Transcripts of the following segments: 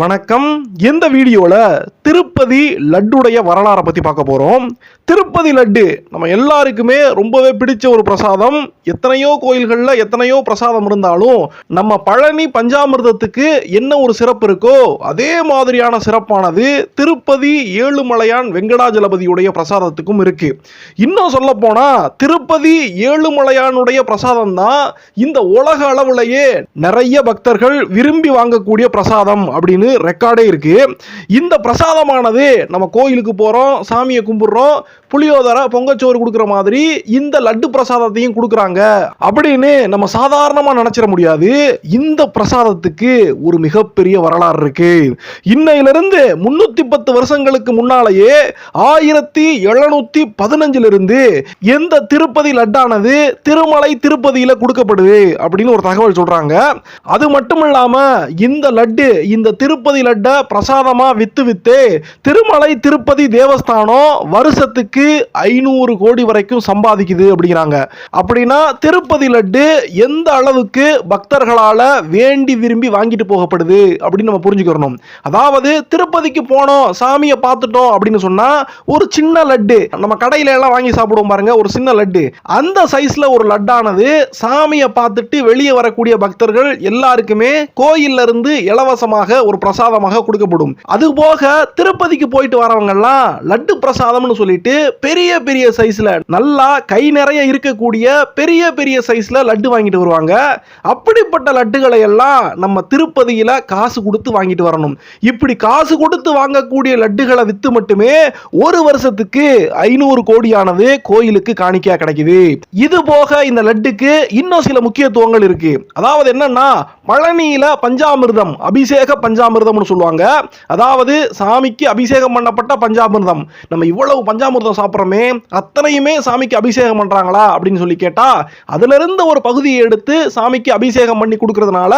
வணக்கம். இந்த வீடியோவில் திருப்பதி லட்டுடைய வரலாறை பற்றி பார்க்க போகிறோம் திருப்பதி லட்டு நம்ம எல்லாருக்குமே ரொம்பவே பிடிச்ச ஒரு பிரசாதம். எத்தனையோ கோயில்களில் எத்தனையோ பிரசாதம் இருந்தாலும் நம்ம பழனி பஞ்சாமிர்தத்துக்கு என்ன ஒரு சிறப்பு இருக்கோ அதே மாதிரியான சிறப்பானது திருப்பதி ஏழுமலையான் வெங்கடாஜலபதியுடைய பிரசாதத்துக்கும் இருக்கு. இன்னும் சொல்லப்போனால் திருப்பதி ஏழுமலையானுடைய பிரசாதம் தான் இந்த உலக அளவுலேயே நிறைய பக்தர்கள் விரும்பி வாங்கக்கூடிய பிரசாதம் அப்படின்னு ரெக்கார்டே இருக்கு. இந்த பிரசாதமானது நம்ம கோயிலுக்கு போறோம் சாமியை கும்பிடுறோம் புளியோதரை பொங்கச்சோறு கொடுக்குற மாதிரி இந்த லட்டு பிரசாதத்தையும் கொடுக்குறாங்க. அப்படின்னு நம்ம சாதாரணமா நினைச்சிட முடியாது. இந்த பிரசாதத்துக்கு ஒரு மிகப்பெரிய வரலாறு இருக்கு. இன்னையிலிருந்து முன்னூத்தி பத்து வருஷங்களுக்கு முன்னாலேயே ஆயிரத்தி எழுநூத்தி பதினஞ்சுல இருந்து எந்த திருப்பதி லட்டானது திருமலை திருப்பதியில கொடுக்கப்படுது அப்படின்னு ஒரு தகவல் சொல்றாங்க. அது மட்டும் இல்லாம இந்த லட்டு இந்த திரு திருப்பதி லட்டை பிரசாதமாக வித்து வித்து திருமலை திருப்பதி தேவஸ்தானம் வருஷத்துக்கு ஐநூறு கோடி வரைக்கும் சம்பாதிக்குது அப்படிங்கிறாங்க. அப்படின்னா திருப்பதி லட்டு எந்த அளவுக்கு பக்தர்களால் வேண்டி விரும்பி வாங்கிட்டு போகப்படுது அப்படின்னு நம்ம புரிஞ்சுக்கிறணும். அதாவது திருப்பதிக்கு போனோம் சாமியை பார்த்துட்டோம் அப்படின்னு சொன்னால் ஒரு சின்ன லட்டு நம்ம கடையில எல்லாம் வாங்கி சாப்பிடுவோம் பாருங்க ஒரு சின்ன லட்டு. அந்த சைஸ்ல ஒரு லட்டானது சாமியை பார்த்துட்டு வெளியே வரக்கூடிய பக்தர்கள் எல்லாருக்குமே கோயில்ல இருந்து இலவசமாக ஒரு பிரசாதமாக கொடுக்கப்படும். அது போக திருப்பதிக்கு போயிட்டு வரவங்கெல்லாம் லட்டு பிரசாதம்னு சொல்லிட்டு பெரிய பெரிய சைஸ்ல நல்லா கை நிறைய இருக்கக்கூடிய பெரிய பெரிய சைஸ்ல லட்டு வாங்கிட்டு வருவாங்க. அப்படிப்பட்ட லட்டுகளை எல்லாம் நம்ம திருப்பதியில காசு கொடுத்து வாங்கிட்டு வரணும். இப்படி காசு கொடுத்து வாங்கக்கூடிய லட்டுகளை வித்து மட்டுமே ஒரு வருஷத்துக்கு ஐநூறு கோடியானது கோயிலுக்கு காணிக்கையா கிடைக்குது. இது போக இந்த லட்டுக்கு இன்னும் சில முக்கியத்துவங்கள் இருக்கு. அதாவது என்னன்னா பழனியில பஞ்சாமிர்தம் அபிஷேக பஞ்சாமிர்தம்னு சொல்லுவாங்க. அதாவது சாமிக்கு அபிஷேகம் பண்ணப்பட்ட பஞ்சாமிர்தம். நம்ம இவ்வளவு பஞ்சாமிர்தம் சாப்பிட்றோமே அத்தனையுமே சாமிக்கு அபிஷேகம் பண்றாங்களா அப்படின்னு சொல்லி கேட்டா அதிலிருந்து ஒரு பகுதியை எடுத்து சாமிக்கு அபிஷேகம் பண்ணி கொடுக்கறதுனால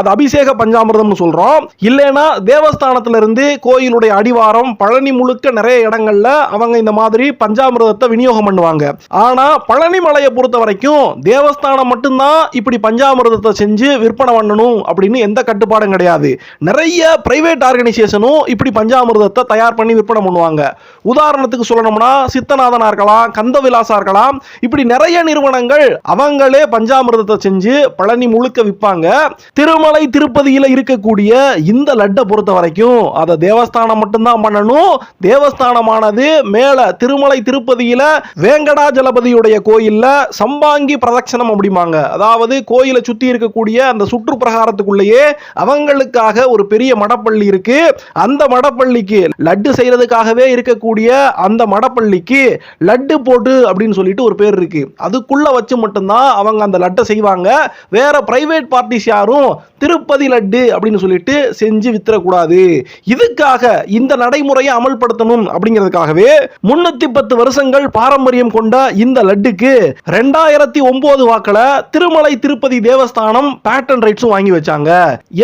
அது அபிஷேக பஞ்சாமிர்தம்னு சொல்றோம். இல்லைன்னா தேவஸ்தானத்துல இருந்து கோயிலுடைய அடிவாரம் பழனி முழுக்க நிறைய இடங்கள்ல அவங்க இந்த மாதிரி பஞ்சாமிர்தத்தை விநியோகம் பண்ணுவாங்க. ஆனா பழனி மலையை பொறுத்த வரைக்கும் தேவஸ்தானம் மட்டும்தான் இப்படி பஞ்சாமிர்தத்தை செஞ்சு விற்பனை பண்ணணும் அப்படின்னு எந்த கட்டுப்பாடும் கிடையாது. நிறைய பிரைவேட் ஆர்கனைசேஷனும் இப்படி பஞ்சாமிர்தத்தை தயார் பண்ணி விற்பனை பண்ணுவாங்க. உதாரணத்துக்கு சொல்லணும்னா சித்தநாதனா இருக்கலாம் கந்தவிலாசா இருக்கலாம் இப்படி நிறைய நிறுவனங்கள் அவங்களே பஞ்சாமிர்தத்தை செஞ்சு பழனி முழுக்க விற்பாங்க. திருமலை திருப்பதியில் இருக்கக்கூடிய இந்த லட்டை பொறுத்த வரைக்கும் அதை தேவஸ்தானம் மட்டும்தான் பண்ணணும். தேவஸ்தானமானது மேல திருமலை திருப்பதியில வேங்கடாஜலபதியுடைய கோயில்ல சம்பாங்கி பிரதட்சணம் அப்படிம்பாங்க. அதாவது கோயிலை சுத்தி இருக்கக்கூடிய அந்த சுற்று பிரகாரத்துக்குள்ளேயே அவங்களுக்காக ஒரு பெரிய மடப்பள்ளி இருக்கு. அந்த மடப்பள்ளிக்கு லட்டு செய்யறதுக்காகவே இருக்கக்கூடிய அந்த மடப்பள்ளிக்கு லட்டு போட்டு அப்படின்னு சொல்லிட்டு ஒரு பேர் இருக்கு. அதுக்குள்ள வச்சு மட்டும்தான் அவங்க அந்த லட்டை செய்வாங்க. வேற பிரைவேட் பார்ட்டிஸ் யாரும் திருப்பதி லட்டு அப்படின்னு சொல்லிட்டு செஞ்சு வித்துறக்கூடாது. இதுக்காக இந்த நடைமுறையை அமல்படுத்தணும் அப்படிங்கிறதுக்காகவே முன்னூத்தி பத்து வருஷங்கள் பாரம்பரியம் கொண்ட இந்த லட்டுக்கு ரெண்டாயிரத்தி ஒன்பது வாக்கில் திருமலை திருப்பதி தேவஸ்தானம் பேட்டன் ரைட்ஸும் வாங்கி வச்சாங்க.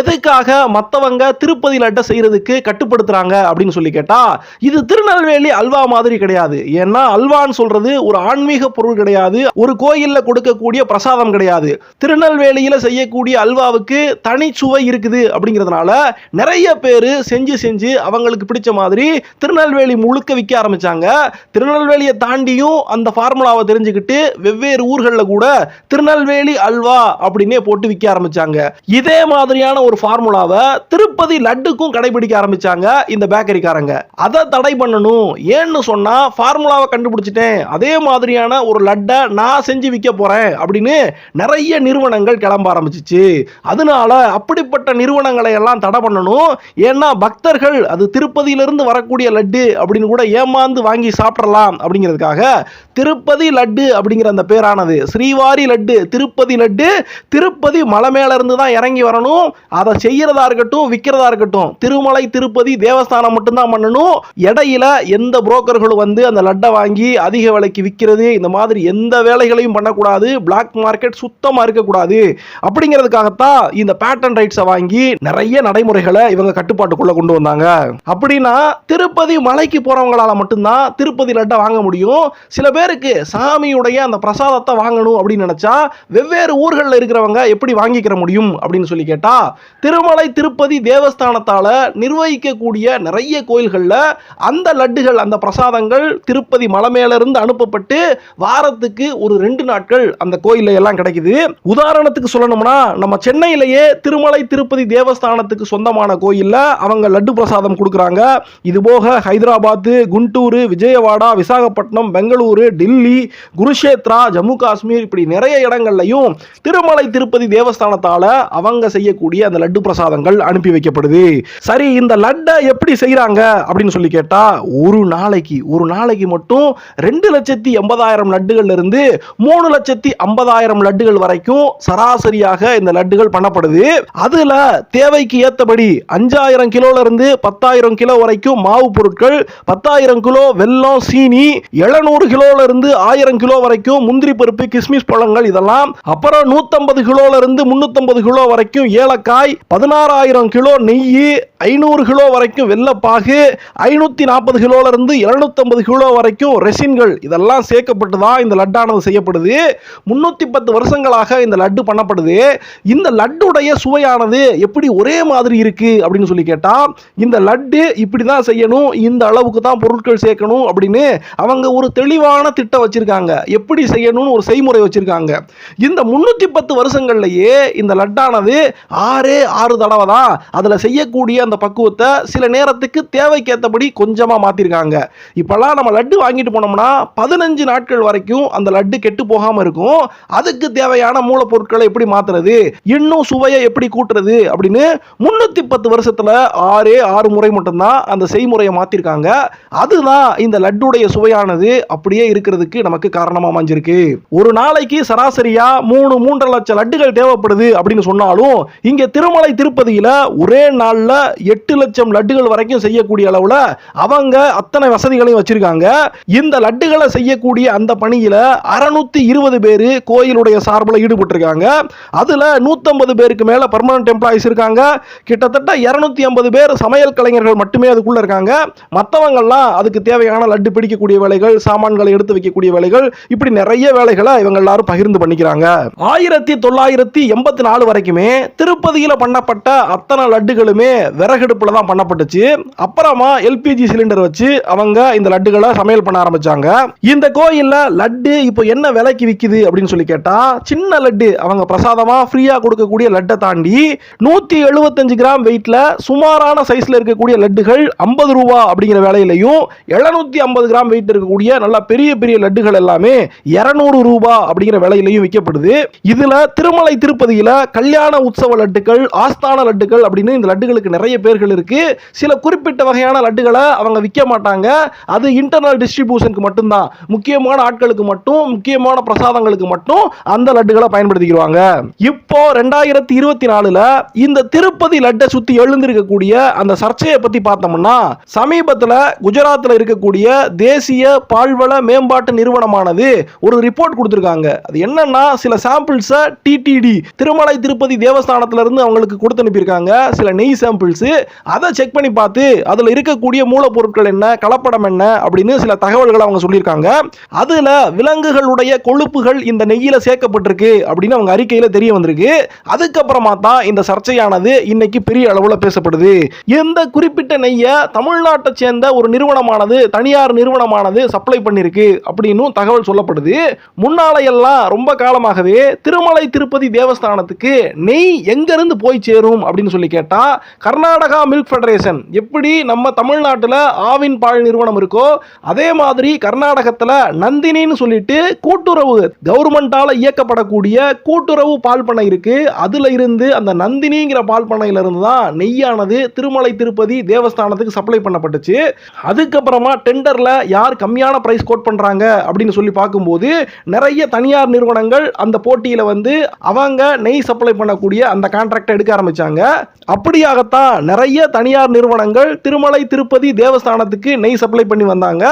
எதுக்காக மத்தவங்க திருப்பதி லட்டை செய்கிறதுக்கு கட்டுப்படுத்துகிறாங்க அப்படின்னு சொல்லி கேட்டால் இது திருநெல்வேலி அல்வா மாதிரி கிடையாது. ஏன்னா அல்வான்னு சொல்கிறது ஒரு ஆன்மீக பொருள் கிடையாது ஒரு கோயிலில் கொடுக்கக்கூடிய பிரசாதம் கிடையாது. திருநெல்வேலியில் செய்யக்கூடிய அல்வாவுக்கு தனி சுவை இருக்குது அப்படிங்கிறதுனால நிறைய பேர் செஞ்சு செஞ்சு அவங்களுக்கு பிடிச்ச மாதிரி திருநெல்வேலி முழுக்க விற்க ஆரம்பித்தாங்க திருநெல்வேலியை தாண்டியும் அந்த ஃபார்முலாவை தெரிஞ்சுக்கிட்டு வெவ்வேறு ஊர்களில் கூட திருநெல்வேலி அல்வா அப்படின்னே போட்டு விற்க ஆரம்பித்தாங்க இதே மாதிரியான ஒரு ஃபார்முலாவை திருப்பி திருப்பதி லட்டுக்கும் கடைபிடிக்க ஆரம்பிச்சாங்க இந்த பேக்கரிக்காரங்க. அதை தடை பண்ணணும். ஏன்னு சொன்னா ஃபார்முலாவை கண்டுபிடிச்சிட்டேன். அதே மாதிரியான ஒரு லட்டை நான் செஞ்சு விற்க போறேன் அப்படின்னு நிறைய நிறுவனங்கள் கிளம்ப ஆரம்பிச்சிச்சு. அதனால அப்படிப்பட்ட நிறுவனங்களை எல்லாம் தடை பண்ணணும். ஏன்னா பக்தர்கள் அது திருப்பதியிலிருந்து வரக்கூடிய லட்டு அப்படின்னு கூட ஏமாந்து வாங்கி சாப்பிடலாம் அப்படிங்கிறதுக்காக திருப்பதி லட்டு அப்படிங்கிற அந்த பேரானது. ஸ்ரீவாரி லட்டு திருப்பதி லட்டு திருப்பதி மலை மேல இருந்து தான் இறங்கி வரணும். அதை செய்யறதா இருக்கட்டும் விற்கிறதா இருக்கட்டும். திருமலை திருப்பதி தேவஸ்தானம் மட்டும்தான் பண்ணணும். இடையில எந்த புரோக்கர்களும் வந்து அந்த லட்டை வாங்கி அதிக விலைக்கு விற்கிறது இந்த மாதிரி எந்த வேலைகளையும் பண்ணக்கூடாது. பிளாக் மார்க்கெட் சுத்தமா இருக்கக்கூடாது. அப்படிங்கிறதுக்காகத்தான் இந்த பேட்டன் ரைட்ஸை வாங்கி நிறைய நடைமுறைகளை இவங்க கட்டுப்பாட்டுக்குள்ள கொண்டு வந்தாங்க. அப்படின்னா திருப்பதி மலைக்கு போறவங்களால மட்டும்தான் திருப்பதி லட்டை வாங்க முடியும். சில பேருக்கு சாமியுடைய அந்த பிரசாதத்தை வாங்கணும் அப்படின்னு நினைச்சா வெவ்வேறு ஊர்களில் இருக்கிறவங்க எப்படி வாங்கிக்கிற முடியும் அப்படின்னு சொல்லி கேட்டா திருமலை திருப்பதி தேவஸ்தானத்தால நிர்வகிக்கக்கூடிய நிறைய கோயில்கள்ல அந்த லட்டுகள் அந்த பிரசாதங்கள் திருப்பதி மலை மேல இருந்து அனுப்பப்பட்டு வாரத்துக்கு ஒரு ரெண்டு நாட்கள் அந்த கோயில்ல எல்லாம் கிடைக்குது. உதாரணத்துக்கு சொல்லணும்னா நம்ம சென்னையிலேயே திருமலை திருப்பதி தேவஸ்தானத்துக்கு சொந்தமான கோயில்ல அவங்க லட்டு பிரசாதம் கொடுக்குறாங்க. இது போக ஹைதராபாத் குண்டூர் விஜயவாடா விசாகப்பட்டினம் பெங்களூரு டெல்லி குருஷேத்ரா ஜம்மு காஷ்மீர் இப்படி நிறைய இடங்கள்லையும் திருமலை திருப்பதி தேவஸ்தானத்தால அவங்க செய்யக்கூடிய அந்த லட்டு பிரசாதங்கள் அனுப்பி வைக்கப்படுது. சரி இந்த லட்டை எப்படி செய்றாங்க அப்படின்னு சொல்லி கேட்டா ஒரு நாளைக்கு ஒரு நாளைக்கு மட்டும் ரெண்டு லட்சத்தி எண்பதாயிரம் லட்டுகள்ல இருந்து மூணு லட்சத்தி ஐம்பதாயிரம் லட்டுகள் வரைக்கும் சராசரியாக இந்த லட்டுகள் பண்ணப்படுது. அதுல தேவைக்கு ஏத்தபடி அஞ்சாயிரம் கிலோல இருந்து பத்தாயிரம் கிலோ வரைக்கும் மாவு பொருட்கள் பத்தாயிரம் கிலோ வெல்லம் சீனி எழுநூறு கிலோல இருந்து ஆயிரம் கிலோ வரைக்கும் முந்திரி பருப்பு கிஸ்மிஸ் பழங்கள் இதெல்லாம் அப்புறம் நூத்தம்பது கிலோல இருந்து முன்னூத்தம்பது கிலோ வரைக்கும் ஏலக்காய் பதினாறாயிரம் கிலோ நெய் ஐநூறு கிலோ வரைக்கும் வெள்ளப்பாகு ஐநூத்தி நாற்பது கிலோலேருந்து இருந்து கிலோ வரைக்கும் ரெசின்கள். இதெல்லாம் சேர்க்கப்பட்டு தான் இந்த லட்டானது செய்யப்படுது. முந்நூற்றி பத்து வருஷங்களாக இந்த லட்டு பண்ணப்படுது. இந்த லட்டுடைய சுவையானது எப்படி ஒரே மாதிரி இருக்குது அப்படின்னு சொல்லி கேட்டால் இந்த லட்டு இப்படி தான் செய்யணும் இந்த அளவுக்கு தான் பொருட்கள் சேர்க்கணும் அப்படின்னு அவங்க ஒரு தெளிவான திட்டம் வச்சிருக்காங்க. எப்படி செய்யணும்னு ஒரு செய்முறை வச்சிருக்காங்க. இந்த முன்னூத்தி பத்து வருஷங்கள்லயே இந்த லட்டானது ஆறே ஆறு தடவை தான் அதுல செய்யக்கூடிய அந்த பக்குவத்தை சில நேரத்துக்கு தேவைக்கேற்றபடி கொஞ்சமா மாத்திருக்காங்க. இப்பெல்லாம் நம்ம லட்டு வாங்கிட்டு போனோம்னா பதினஞ்சு நாட்கள் வரைக்கும் அந்த லட்டு கெட்டு போகாம இருக்கும். அதுக்கு தேவையான மூலப்பொருட்களை எப்படி மாத்துறது? இன்னும் சுவையை எப்படி கூட்டுறது? அப்படின்னு முன்னூத்தி பத்து வருஷத்துல ஆறே ஆறு முறை மட்டும்தான் அந்த செய்முறையை மாத்திருக்காங்க. அதுதான் இந்த லட்டுடைய சுவையானது அப்படியே இருக்கிறதுக்கு நமக்கு காரணமா அமைஞ்சிருக்கு. ஒரு நாளைக்கு சராசரியா மூணு மூன்றரை லட்சம் லட்டுகள் தேவைப்படுது அப்படின்னு சொன்னாலும் இங்க திருமலை திருப்பதியில ஒரே நாளில் எட்டு லட்சம் லட்டுகள் வரைக்கும் செய்யக்கூடிய அளவில் அவங்க அத்தனை வசதிகளையும் வச்சிருக்காங்க. இந்த லட்டுகளை செய்யக்கூடிய அந்த பணியில் அறநூற்றி இருபது பேர் கோயிலுடைய சார்பில் ஈடுபட்டிருக்காங்க. அதில் நூற்றம்பது பேருக்கு மேலே பர்மனன்ட் எம்ப்ளாயிஸ் இருக்காங்க. கிட்டத்தட்ட இரநூத்தி ஐம்பது பேர் சமையல் கலைஞர்கள் மட்டுமே அதுக்குள்ளே இருக்காங்க. மற்றவங்கெல்லாம் அதுக்கு தேவையான லட்டு பிடிக்கக்கூடிய வேலைகள் சாமான்களை எடுத்து வைக்கக்கூடிய வேலைகள் இப்படி நிறைய வேலைகளை இவங்க எல்லாரும் பகிர்ந்து பண்ணிக்கிறாங்க. ஆயிரத்தி தொள்ளாயிரத்தி எண்பத்தி நாலு வரைக்குமே திருப்பதியில் பண்ணப்பட்ட அத்தனை லட்டுகளுமே விறகடுப்பில் தான் பண்ணப்பட்டுச்சு. அப்புறமா எல்பிஜி சிலிண்டர் வச்சு அவங்க இந்த லட்டுகளை சமையல் பண்ண ஆரம்பிச்சாங்க. இந்த கோயில்ல லட்டு இப்போ என்ன விலைக்கு விக்குது அப்படின்னு சொல்லி கேட்டால் சின்ன லட்டு அவங்க பிரசாதமா ஃப்ரீயா கொடுக்கக்கூடிய லட்டை தாண்டி நூத்தி எழுபத்தஞ்சு கிராம் வெயிட்ல சுமாரான சைஸ்ல இருக்கக்கூடிய லட்டுகள் ஐம்பது ரூபா அப்படிங்கிற விலையிலையும் எழுநூத்தி ஐம்பது கிராம் வெயிட் இருக்கக்கூடிய நல்லா பெரிய பெரிய லட்டுகள் எல்லாமே இரநூறு ரூபா அப்படிங்கிற விலையிலையும் விற்கப்படுது. இதுல திருமலை திருப்பதியில கல்யாண உற்சவ லட்டுகள் ஆஸ்தான லட்டுகள் அப்படின்னு இந்த லட்டுகளுக்கு நிறைய பேர்கள் இருக்கு. சில குறிப்பிட்ட வகையான லட்டுகளை அவங்க விற்க மாட்டாங்க. அது இன்டர்னல் டிஸ்ட்ரிபியூஷனுக்கு மட்டும்தான். முக்கியமான ஆட்களுக்கு மட்டும் முக்கியமான பிரசாதங்களுக்கு மட்டும் அந்த லட்டுகளை பயன்படுத்திக்கிடுவாங்க. இப்போ ரெண்டாயிரத்தி இருபத்தி நாலில் இந்த திருப்பதி லட்டை சுத்தி எழுந்திருக்கக்கூடிய அந்த சர்ச்சையை பத்தி பார்த்தோம்னா சமீபத்துல குஜராத்தில் இருக்கக்கூடிய தேசிய பால்வள மேம்பாட்டு நிறுவனமானது ஒரு ரிப்போர்ட் கொடுத்துருக்காங்க. அது என்னன்னா சில சாம்பிள்ஸை டிடிடி திருமலை திருப்பதி தேவஸ்தானத்துல இருந்து அவங்களுக்கு கொடுத்து அனுப்பியிருக்காங்க சில நெய் சாம்பிள்ஸு அதை செக் பண்ணி பார்த்து அதில் இருக்கக்கூடிய மூலப்பொருட்கள் என்ன கலப்படம் என்ன அப்படின்னு சில தகவல்களை அவங்க சொல்லியிருக்காங்க. அதில் விலங்குகளுடைய கொழுப்புகள் இந்த நெய்யில் சேர்க்கப்பட்டிருக்கு அப்படின்னு அவங்க அறிக்கையில் தெரிய வந்திருக்கு. அதுக்கப்புறமா தான் இந்த சர்ச்சையானது இன்னைக்கு பெரிய அளவில் பேசப்படுது. இந்த குறிப்பிட்ட நெய்யை தமிழ்நாட்டை சேர்ந்த ஒரு நிறுவனமானது தனியார் நிறுவனமானது சப்ளை பண்ணியிருக்கு அப்படின்னு தகவல் சொல்லப்படுது. முன்னாலையெல்லாம் ரொம்ப காலமாகவே திருமலை திருப்பதி தேவஸ்தானத்துக்கு நெய் எங்கேருந்து போய் சேரும் அப்படின்னு சொல்லி கேட்டால் கர்நாடகா மில்க் ஃபெடரேஷன் எப்படி நம்ம தமிழ்நாட்டில் ஆவின் பால் நிறுவனம் இருக்கோ அதே மாதிரி கர்நாடகத்தில் நந்தினின்னு சொல்லிட்டு கூட்டுறவு கவர்மெண்ட்டால் இயக்கப்படக்கூடிய கூட்டுறவு பால் பண்ணை இருக்குது அதில் இருந்து அந்த நந்தினிங்கிற பால் பண்ணையிலிருந்து தான் நெய்யானது திருமலை திருப்பதி தேவஸ்தானத்துக்கு சப்ளை பண்ணப்பட்டுச்சு. அதுக்கப்புறமா டெண்டரில் யார் கம்மியான ப்ரைஸ் கோட் பண்ணுறாங்க அப்படின்னு சொல்லி பார்க்கும்போது நிறைய தனியார் நிறுவனங்கள் அந்த போட்டியில் வந்து அவங்க நெய் சப்ளை பண்ணக்கூடிய அந்த கான்ட்ராக்டை எடுக்க ஆரம்பிச்சாங்க. அப்படியாகத்தான் நிறைய தனியார் நிறுவனங்கள் திருமலை திருப்பதி தேவஸ்தானத்துக்கு நெய் சப்ளை பண்ணி வந்தாங்க.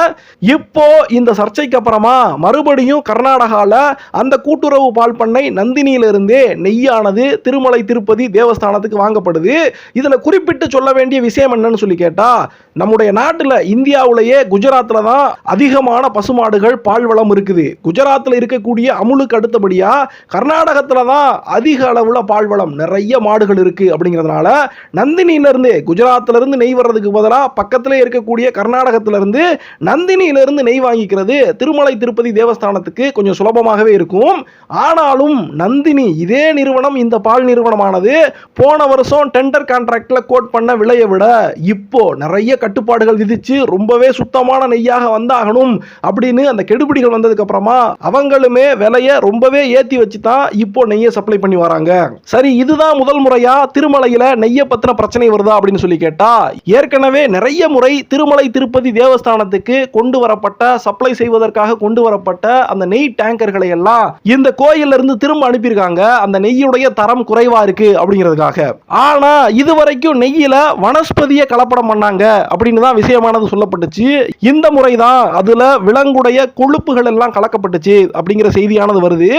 இப்போ இந்த சர்ச்சைக்கு அப்புறமா மறுபடியும் கர்நாடகாவில் அந்த கூட்டுறவு பால் பண்ணை நந்தினியிலிருந்தே நெய்யானது திருமலை திருப்பதி தேவஸ்தானத்துக்கு வாங்கப்படுது. இதில் குறிப்பிட்டு சொல்ல வேண்டிய விஷயம் என்னன்னு சொல்லி கேட்டால் நம்முடைய நாட்டில் இந்தியாவிலேயே குஜராத்தில் தான் அதிகமான பசுமாடுகள் பால் வளம் இருக்குது. குஜராத்தில் இருக்கக்கூடிய அமுலுக்கு அடுத்தபடியாக கர்நாடகத்தில் தான் அதிக அளவில் பால் வளம் நிறைய மாடுகள் இருக்குது அப்படிங்கிறதுனால இருக்கிறதுனால நந்தினியிலிருந்து இருந்து நெய் வர்றதுக்கு பதிலாக பக்கத்தில் இருக்கக்கூடிய கர்நாடகத்துல இருந்து நந்தினியில இருந்து நெய் வாங்கிக்கிறது. திருமலை திருப்பதி தேவஸ்தானத்துக்கு கொஞ்சம் சுலபமாகவே இருக்கும். ஆனாலும் நந்தினி இதே நிறுவனம் இந்த பால் நிறுவனமானது போன வருஷம் டெண்டர் கான்ட்ராக்டில் கோட் பண்ண விலையை விட இப்போ நிறைய கட்டுப்பாடுகள் விதிச்சு ரொம்பவே சுத்தமான நெய்யாக வந்தாகணும் அப்படின்னு அந்த கெடுபிடிகள் வந்ததுக்கு அப்புறமா அவங்களுமே விலையை ரொம்பவே ஏற்றி வச்சு தான் இப்போ நெய்யை சப்ளை பண்ணி வராங்க. சரி இதுதான் முதல் முறையா திருமலையில் நெய்ய பத்தின பிரச்சனை வருதா அப்படின்னு சொல்லி கேட்டா ஏற்கனவே நிறைய முறை திருமலை திருப்பதி தேவஸ்தானத்துக்கு கொண்டு வரப்பட்ட சப்ளை செய்வதற்காக கொண்டு வரப்பட்ட அந்த நெய் டேங்கர்களை எல்லாம் இந்த கோயில்ல இருந்து திரும்ப அனுப்பியிருக்காங்க. அந்த நெய்யுடைய தரம் குறைவா இருக்கு அப்படிங்கிறதுக்காக. ஆனா இதுவரைக்கும் நெய்யில வனஸ்பதிய கலப்படம் பண்ணாங்க அப்படின்னு தான் விஷயமானது சொல்லப்பட்டுச்சு. இந்த முறை தான் அதுல விலங்குடைய கொழுப்புகள் எல்லாம் கலக்கப்பட்டுச்சு அப்படிங்கிற செய்தியானது வருது.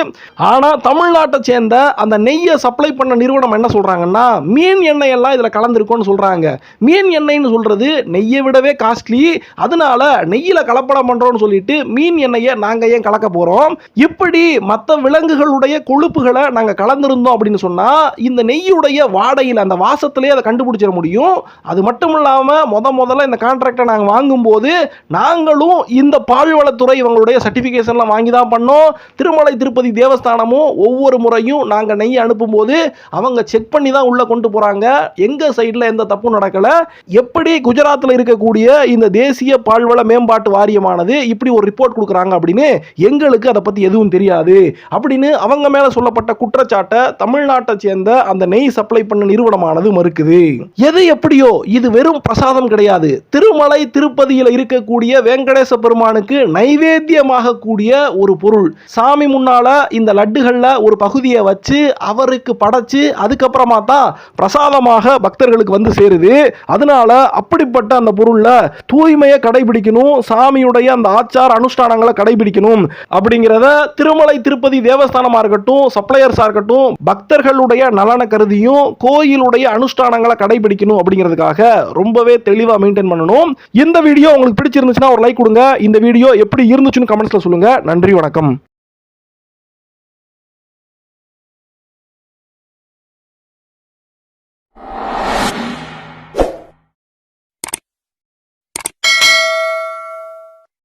ஆனா தமிழ்நாட்டை சேர்ந்த அந்த நெய்யை சப்ளை பண்ண நிறுவனம் என்ன சொல்றாங்கன்னா மீன் எண்ணெய் எல்லாம் இதில் கலந்துருக்கும்னு சொல்றாங்க. மீன் எண்ணெய்னு சொல்றது நெய்யை விடவே காஸ்ட்லி அதனால நெய்யில கலப்படம் பண்றோம்னு சொல்லிட்டு மீன் எண்ணெயை நாங்க ஏன் கலக்க போறோம்? இப்படி மற்ற விலங்குகளுடைய கொழுப்புகளை நாங்க கலந்திருந்தோம் அப்படின்னு சொன்னா இந்த நெய்யுடைய வாடையில் அந்த வாசத்திலே அதை கண்டுபிடிச்சிட முடியும். அது மட்டும் இல்லாம முத முதல்ல இந்த கான்ட்ராக்டை நாங்க வாங்கும்போது நாங்களும் இந்த பால்வளத்துறை இவங்களுடைய சர்டிஃபிகேஷன்லாம் வாங்கி தான் பண்ணோம். திருமலை திருப்பதி தேவஸ்தானமும் ஒவ்வொரு முறையும் நாங்க நெய் அனுப்பும்போது அவங்க செக் பண்ணி தான் உள்ள கொண்டு போறாங்க எங்க சைடில் எந்த தப்பும் நடக்கலை. எப்படி குஜராத்தில் இருக்கக்கூடிய இந்த தேசிய பால்வள மேம்பாட்டு வாரியமானது இப்படி ஒரு ரிப்போர்ட் கொடுக்குறாங்க அப்படின்னு எங்களுக்கு அதை பற்றி எதுவும் தெரியாது. அப்படின்னு அவங்க மேலே சொல்லப்பட்ட குற்றச்சாட்டை தமிழ்நாட்டை சேர்ந்த அந்த நெய் சப்ளை பண்ண நிறுவனமானது மறுக்குது. எது எப்படியோ இது வெறும் பிரசாதம் கிடையாது. திருமலை திருப்பதியில் இருக்கக்கூடிய வெங்கடேச பெருமானுக்கு நைவேத்தியமாக கூடிய ஒரு பொருள். சாமி முன்னால இந்த லட்டுகளில் ஒரு பகுதியை வச்சு அவருக்கு படைச்சு அதுக்கப்புறமா தான் பிரசாதமாக பக்தர்களுக்கு வந்து சேருது. அதனால அப்படிப்பட்ட அந்த பொருளில் தூய்மையை கடைபிடிக்கணும் சாமியுடைய அந்த ஆச்சார அனுஷ்டானங்களை கடைபிடிக்கணும் அப்படிங்கிறத திருமலை திருப்பதி தேவஸ்தானமாக இருக்கட்டும் சப்ளையர்ஸாக இருக்கட்டும் பக்தர்களுடைய நலனை கருதியும் கோயிலுடைய அனுஷ்டானங்களை கடைபிடிக்கணும் அப்படிங்கிறதுக்காக ரொம்பவே தெளிவாக மெயின்டைன் பண்ணணும். இந்த வீடியோ உங்களுக்கு பிடிச்சிருந்துச்சுன்னா ஒரு லைக் கொடுங்க. இந்த வீடியோ எப்படி இருந்துச்சுன்னு கமெண்ட்ஸில் சொல்லுங்கள் நன்றி வணக்கம்.